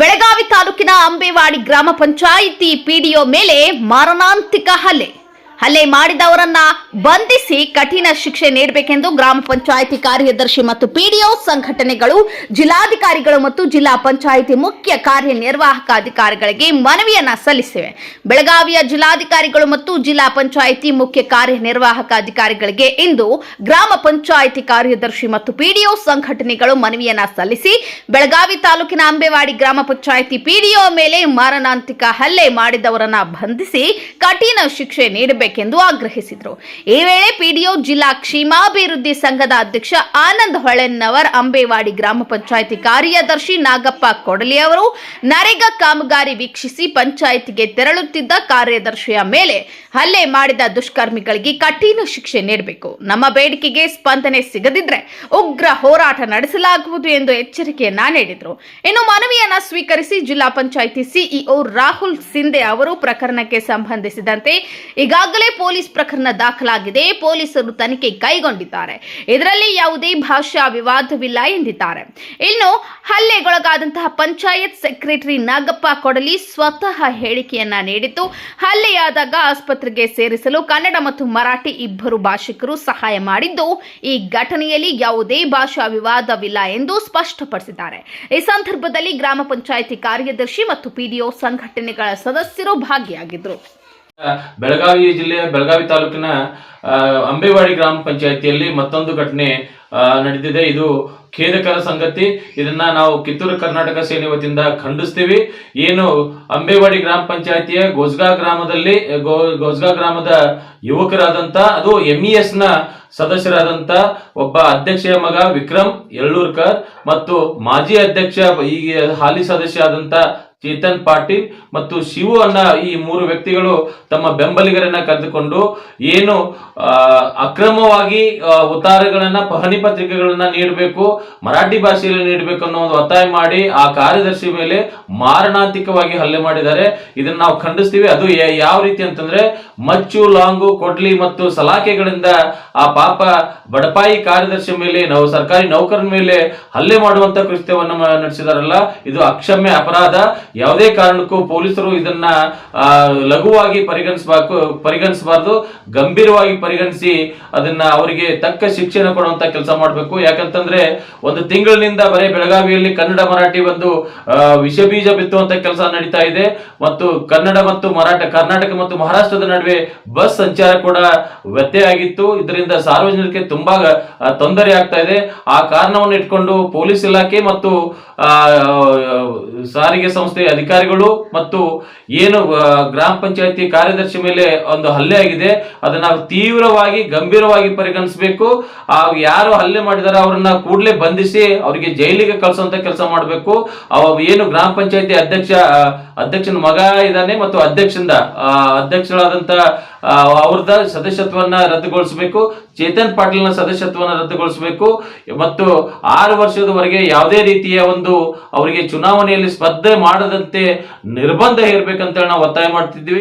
ಬೆಳಗಾವಿ ತಾಲೂಕಿನ ಅಂಬೇವಾಡಿ ಗ್ರಾಮ ಪಂಚಾಯಿತಿ ಪಿಡಿಒ ಮೇಲೆ ಮಾರಣಾಂತಿಕ ಹಲ್ಲೆ. ಹಲ್ಲೆ ಮಾಡಿದವರನ್ನ ಬಂಧಿಸಿ ಕಠಿಣ ಶಿಕ್ಷೆ ನೀಡಬೇಕೆಂದು ಗ್ರಾಮ ಪಂಚಾಯಿತಿ ಕಾರ್ಯದರ್ಶಿ ಮತ್ತು ಪಿಡಿಒ ಸಂಘಟನೆಗಳು, ಜಿಲ್ಲಾಧಿಕಾರಿಗಳು ಮತ್ತು ಜಿಲ್ಲಾ ಪಂಚಾಯಿತಿ ಮುಖ್ಯ ಕಾರ್ಯನಿರ್ವಾಹಕ ಅಧಿಕಾರಿಗಳಿಗೆ ಮನವಿಯನ್ನ ಸಲ್ಲಿಸಿವೆ. ಬೆಳಗಾವಿಯ ಜಿಲ್ಲಾಧಿಕಾರಿಗಳು ಮತ್ತು ಜಿಲ್ಲಾ ಪಂಚಾಯಿತಿ ಮುಖ್ಯ ಕಾರ್ಯನಿರ್ವಾಹಕ ಅಧಿಕಾರಿಗಳಿಗೆ ಇಂದು ಗ್ರಾಮ ಪಂಚಾಯಿತಿ ಕಾರ್ಯದರ್ಶಿ ಮತ್ತು ಪಿಡಿಒ ಸಂಘಟನೆಗಳು ಮನವಿಯನ್ನ ಸಲ್ಲಿಸಿ, ಬೆಳಗಾವಿ ತಾಲೂಕಿನ ಅಂಬೇವಾಡಿ ಗ್ರಾಮ ಪಂಚಾಯಿತಿ ಪಿಡಿಒ ಮೇಲೆ ಮಾರಣಾಂತಿಕ ಹಲ್ಲೆ ಮಾಡಿದವರನ್ನ ಬಂಧಿಸಿ ಕಠಿಣ ಶಿಕ್ಷೆ ನೀಡಬೇಕೆಂದು ಆಗ್ರಹಿಸಿದರು. ಈ ವೇಳೆ ಪಿಡಿಒ ಜಿಲ್ಲಾ ಕ್ಷೇಮಾಭಿವೃದ್ಧಿ ಸಂಘದ ಅಧ್ಯಕ್ಷ ಆನಂದ್ ಹೊಳೆನ್ನವರ್, ಅಂಬೇವಾಡಿ ಗ್ರಾಮ ಪಂಚಾಯಿತಿ ಕಾರ್ಯದರ್ಶಿ ನಾಗಪ್ಪ ಕೊಡಲಿ ಅವರು ನರೇಗಾ ಕಾಮಗಾರಿ ವೀಕ್ಷಿಸಿ ಪಂಚಾಯಿತಿಗೆ ತೆರಳುತ್ತಿದ್ದ ಕಾರ್ಯದರ್ಶಿಯ ಮೇಲೆ ಹಲ್ಲೆ ಮಾಡಿದ ದುಷ್ಕರ್ಮಿಗಳಿಗೆ ಕಠಿಣ ಶಿಕ್ಷೆ ನೀಡಬೇಕು. ನಮ್ಮ ಬೇಡಿಕೆಗೆ ಸ್ಪಂದನೆ ಸಿಗದಿದ್ರೆ ಉಗ್ರ ಹೋರಾಟ ನಡೆಸಲಾಗುವುದು ಎಂದು ಎಚ್ಚರಿಕೆಯನ್ನ ನೀಡಿದರು. ಇನ್ನು ಮನವಿಯನ್ನ ಸ್ವೀಕರಿಸಿ ಜಿಲ್ಲಾ ಪಂಚಾಯಿತಿ ಸಿಇಒ ರಾಹುಲ್ ಸಿಂಧೆ ಅವರು ಪ್ರಕರಣಕ್ಕೆ ಸಂಬಂಧಿಸಿದಂತೆ ಈಗಾಗಲೇ ಪೊಲೀಸ್ ಪ್ರಕರಣ ದಾಖಲಾಗಿದೆ. ಪೊಲೀಸರು ತನಿಖೆ ಕೈಗೊಂಡಿದ್ದಾರೆ. ಇದರಲ್ಲಿ ಯಾವುದೇ ಭಾಷಾ ವಿವಾದವಿಲ್ಲ ಎಂದಿದ್ದಾರೆ. ಇನ್ನು ಹಲ್ಲೆಗೊಳಗಾದಂತಹ ಪಂಚಾಯತ್ ಸೆಕ್ರೆಟರಿ ನಾಗಪ್ಪ ಕೊಡಲಿ ಸ್ವತಃ ಹೇಳಿಕೆಯನ್ನ ನೀಡಿದ್ದು, ಹಲ್ಲೆಯಾದಾಗ ಆಸ್ಪತ್ರೆಗೆ ಸೇರಿಸಲು ಕನ್ನಡ ಮತ್ತು ಮರಾಠಿ ಇಬ್ಬರು ಭಾಷಿಕರು ಸಹಾಯ ಮಾಡಿದ್ದು, ಈ ಘಟನೆಯಲ್ಲಿ ಯಾವುದೇ ಭಾಷಾ ವಿವಾದವಿಲ್ಲ ಎಂದು ಸ್ಪಷ್ಟಪಡಿಸಿದ್ದಾರೆ. ಈ ಸಂದರ್ಭದಲ್ಲಿ ಗ್ರಾಮ ಪಂಚಾಯಿತಿ ಕಾರ್ಯದರ್ಶಿ ಮತ್ತು ಪಿಡಿಒ ಸಂಘಟನೆಗಳ ಸದಸ್ಯರು ಭಾಗಿಯಾಗಿದ್ದರು. ಬೆಳಗಾವಿ ಜಿಲ್ಲೆಯ ಬೆಳಗಾವಿ ತಾಲೂಕಿನ ಅಂಬೆವಾಡಿ ಗ್ರಾಮ ಪಂಚಾಯಿತಿಯಲ್ಲಿ ಮತ್ತೊಂದು ಘಟನೆ ನಡೆದಿದೆ. ಇದು ಖೇದಕರ ಸಂಗತಿ. ಇದನ್ನ ನಾವು ಕಿತ್ತೂರು ಕರ್ನಾಟಕ ಸೇನೆ ವತಿಯಿಂದ ಖಂಡಿಸ್ತೀವಿ. ಏನು ಅಂಬೇವಾಡಿ ಗ್ರಾಮ ಪಂಚಾಯಿತಿಯ ಗೋಸ್ಗಾ ಗ್ರಾಮದಲ್ಲಿ, ಗೋ ಗ್ರಾಮದ ಯುವಕರಾದಂತ, ಅದು ಎಂ ಇ ಎಸ್ನ ಸದಸ್ಯರಾದಂತ ಒಬ್ಬ ಅಧ್ಯಕ್ಷೆಯ ಮಗ ವಿಕ್ರಮ್ ಯಳ್ಳೂರ್ಕರ್ ಮತ್ತು ಮಾಜಿ ಅಧ್ಯಕ್ಷ ಈಗ ಹಾಲಿ ಸದಸ್ಯ ಆದಂತ ಚೇತನ್ ಪಾಟೀಲ್ ಮತ್ತು ಶಿವು ಅನ್ನ ಈ ಮೂರು ವ್ಯಕ್ತಿಗಳು ತಮ್ಮ ಬೆಂಬಲಿಗರನ್ನ ಕರೆದುಕೊಂಡು ಏನು ಅಕ್ರಮವಾಗಿ ಉತ್ತಾರಗಳನ್ನ, ಪಹಣಿ ಪತ್ರಿಕೆಗಳನ್ನ ನೀಡಬೇಕು, ಮರಾಠಿ ಭಾಷೆಯಲ್ಲಿ ನೀಡಬೇಕು ಅನ್ನೋ ಒಂದು ಒತ್ತಾಯ ಮಾಡಿ ಆ ಕಾರ್ಯದರ್ಶಿ ಮೇಲೆ ಮಾರಣಾಂತಿಕವಾಗಿ ಹಲ್ಲೆ ಮಾಡಿದ್ದಾರೆ. ಇದನ್ನ ನಾವು ಖಂಡಿಸ್ತೀವಿ. ಅದು ಯಾವ ರೀತಿ ಅಂತಂದ್ರೆ ಮಚ್ಚು, ಲಾಂಗು, ಕೊಡ್ಲಿ ಮತ್ತು ಸಲಾಕೆಗಳಿಂದ ಆ ಪಾಪ ಬಡಪಾಯಿ ಕಾರ್ಯದರ್ಶಿ ಮೇಲೆ, ನಾವು ಸರ್ಕಾರಿ ನೌಕರನ ಮೇಲೆ ಹಲ್ಲೆ ಮಾಡುವಂತ ಕೃತ್ಯವನ್ನ ನಡೆಸಿದಾರಲ್ಲ, ಇದು ಅಕ್ಷಮ್ಯ ಅಪರಾಧ. ಯಾವುದೇ ಕಾರಣಕ್ಕೂ ಪೊಲೀಸರು ಇದನ್ನ ಲಘುವಾಗಿ ಪರಿಗಣಿಸಬೇಕು, ಪರಿಗಣಿಸಬಾರ್ದು, ಗಂಭೀರವಾಗಿ ಪರಿಗಣಿಸಿ ಅದನ್ನ ಅವರಿಗೆ ತಕ್ಕ ಶಿಕ್ಷಣ ಕೊಡುವಂತ ಕೆಲಸ ಮಾಡಬೇಕು. ಯಾಕಂತಂದ್ರೆ ಒಂದು ತಿಂಗಳಿನಿಂದ ಬರೀ ಬೆಳಗಾವಿಯಲ್ಲಿ ಕನ್ನಡ ಮರಾಠಿ ಒಂದು ವಿಷ ಬೀಜ ಬಿತ್ತುವಂತ ಕೆಲಸ ನಡೀತಾ ಇದೆ. ಮತ್ತು ಕನ್ನಡ ಮತ್ತು ಮರಾಠ, ಕರ್ನಾಟಕ ಮತ್ತು ಮಹಾರಾಷ್ಟ್ರದ ನಡುವೆ ಬಸ್ ಸಂಚಾರ ಕೂಡ ವ್ಯತ್ಯಯ ಆಗಿತ್ತು. ಇದರಿಂದ ಸಾರ್ವಜನಿಕರಿಗೆ ತುಂಬಾ ತೊಂದರೆ ಆಗ್ತಾ ಇದೆ. ಆ ಕಾರಣವನ್ನು ಇಟ್ಕೊಂಡು ಪೊಲೀಸ್ ಇಲಾಖೆ ಮತ್ತು ಸಾರಿಗೆ ಸಂಸ್ಥೆಯ ಅಧಿಕಾರಿಗಳು ಮತ್ತು ಏನು ಗ್ರಾಮ ಪಂಚಾಯತಿ ಕಾರ್ಯದರ್ಶಿ ಮೇಲೆ ಒಂದು ಹಲ್ಲೆ ಆಗಿದೆ, ಅದನ್ನ ತೀವ್ರವಾಗಿ, ಗಂಭೀರವಾಗಿ ಪರಿಗಣಿಸಬೇಕು. ಆ, ಯಾರು ಹಲ್ಲೆ ಮಾಡಿದಾರೆ ಅವರನ್ನ ಕೂಡಲೇ ಬಂಧಿಸಿ ಅವರಿಗೆ ಜೈಲಿಗೆ ಕಳಿಸುವಂತ ಕೆಲಸ ಮಾಡಬೇಕು. ಏನು ಗ್ರಾಮ ಪಂಚಾಯತಿ ಅಧ್ಯಕ್ಷ ಅಧ್ಯಕ್ಷನ ಮಗ ಇದ್ದಾನೆ ಮತ್ತು ಅಧ್ಯಕ್ಷಂದ ಅಧ್ಯಕ್ಷರಾದಂತ ಅವ್ರದ ಸದಸ್ಯತ್ವವನ್ನ ರದ್ದುಗೊಳಿಸಬೇಕು. ಚೇತನ್ ಪಾಟೀಲ್ನ ಸದಸ್ಯತ್ವವನ್ನು ರದ್ದುಗೊಳಿಸಬೇಕು. ಮತ್ತು ಆರು ವರ್ಷದವರೆಗೆ ಯಾವುದೇ ರೀತಿಯ ಒಂದು ಅವರಿಗೆ ಚುನಾವಣೆಯಲ್ಲಿ ಸ್ಪರ್ಧೆ ಮಾಡದಂತೆ ನಿರ್ಬಂಧ ಹೇರ್ಬೇಕಂತ ನಾವು ಒತ್ತಾಯ ಮಾಡ್ತಿದ್ವಿ